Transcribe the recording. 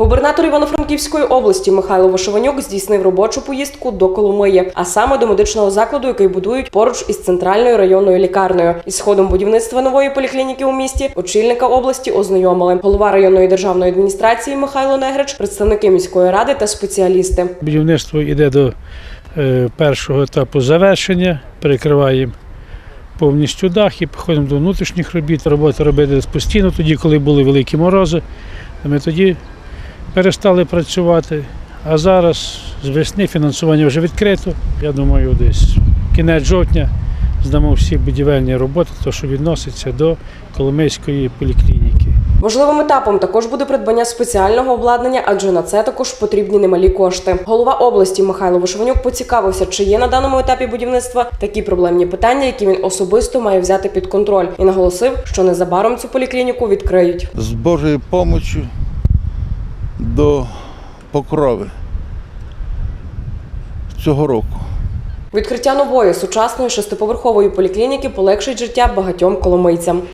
Губернатор Івано-Франківської області Михайло Вишованюк здійснив робочу поїздку до Коломиї, а саме до медичного закладу, який будують поруч із центральною районною лікарнею. Із ходом будівництва нової поліклініки у місті очільника області ознайомили голова районної державної адміністрації Михайло Негрич, представники міської ради та спеціалісти. Будівництво йде до е, першого етапу завершення, перекриваємо повністю дах і підходимо до внутрішніх робіт. Роботи робити постійно, тоді, коли були великі морози. Ми тоді перестали працювати. А зараз з весни фінансування вже відкрито. Я думаю, десь кінець жовтня здамо всі будівельні роботи, то що відноситься до Коломийської поліклініки. Важливим етапом також буде придбання спеціального обладнання, адже на це також потрібні немалі кошти. Голова області Михайло Вишованюк поцікавився, чи є на даному етапі будівництва такі проблемні питання, які він особисто має взяти під контроль, і наголосив, що незабаром цю поліклініку відкриють. з Божою допомогою до покрови цього року. Відкриття нової сучасної шестиповерхової поліклініки полегшить життя багатьом коломийцям.